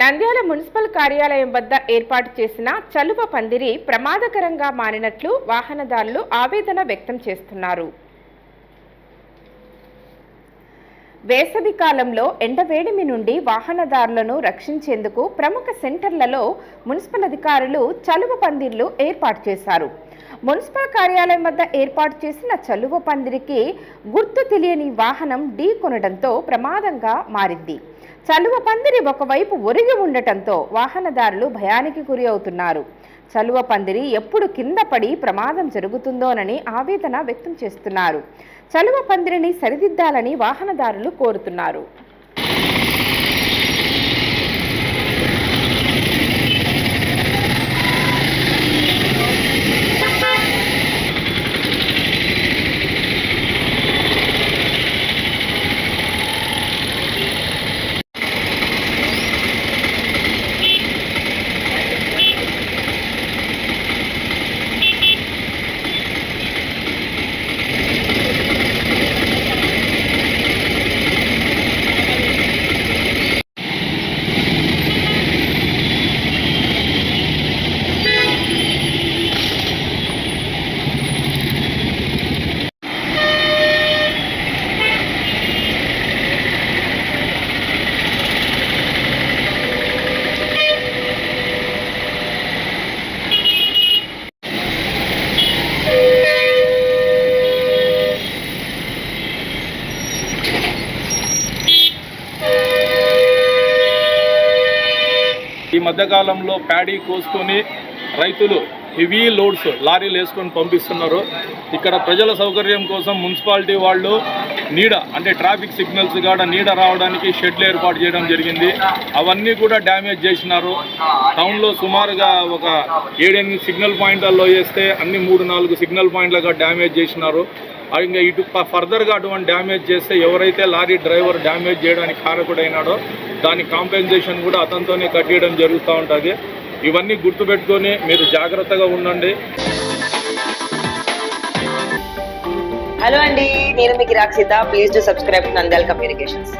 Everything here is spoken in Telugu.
నంద్యాల మున్సిపల్ కార్యాలయం వద్ద ఏర్పాటు చేసిన చలువ పందిరి ప్రమాదకరంగా మారినట్లు వాహనదారులు ఆవేదన వ్యక్తం చేస్తున్నారు. వేసవి కాలంలో ఎండవేడిమి నుండి వాహనదారులను రక్షించేందుకు ప్రముఖ సెంటర్లలో మున్సిపల్ అధికారులు చలువ పందిర్లు ఏర్పాటు చేశారు. మున్సిపల్ కార్యాలయం వద్ద ఏర్పాటు చేసిన చలువ పందిరికి గుర్తు తెలియని వాహనం ఢీ కొనడంతో ప్రమాదంగా మారింది. చలువ పందిరి ఒకవైపు ఒరిగి ఉండటంతో వాహనదారులు భయానికి గురి అవుతున్నారు. చలువ పందిరి ఎప్పుడు కింద పడి ప్రమాదం జరుగుతుందోనని ఆవేదన వ్యక్తం చేస్తున్నారు. చలువ పందిరిని సరిదిద్దాలని వాహనదారులు కోరుతున్నారు. ఈ మధ్యకాలంలో ప్యాడీ కోసుకొని రైతులు హెవీ లోడ్స్ లారీలు వేసుకొని పంపిస్తున్నారు. ఇక్కడ ప్రజల సౌకర్యం కోసం మున్సిపాలిటీ వాళ్ళు నీడ అంటే ట్రాఫిక్ సిగ్నల్స్ కాడ నీడ రావడానికి షెడ్లు ఏర్పాటు చేయడం జరిగింది. అవన్నీ కూడా డ్యామేజ్ చేసినారు. టౌన్లో సుమారుగా ఒక ఏడెనిమిది సిగ్నల్ పాయింట్లలో వేస్తే అన్ని మూడు నాలుగు సిగ్నల్ పాయింట్లుగా డ్యామేజ్ చేసినారు. ఇంకా ఇటు ఫర్దర్గా అటువంటి డ్యామేజ్ చేస్తే ఎవరైతే లారీ డ్రైవర్ డ్యామేజ్ చేయడానికి కారకుడైనాడో దాని కాంపెన్సేషన్ కూడా అతనితోనే కట్టేయడం జరుగుతూ ఉంటుంది. ఇవన్నీ గుర్తుపెట్టుకొని మీరు జాగ్రత్తగా ఉండండి. హలో అండి నేను మీకు Rakshita. Please to subscribe Nandal communications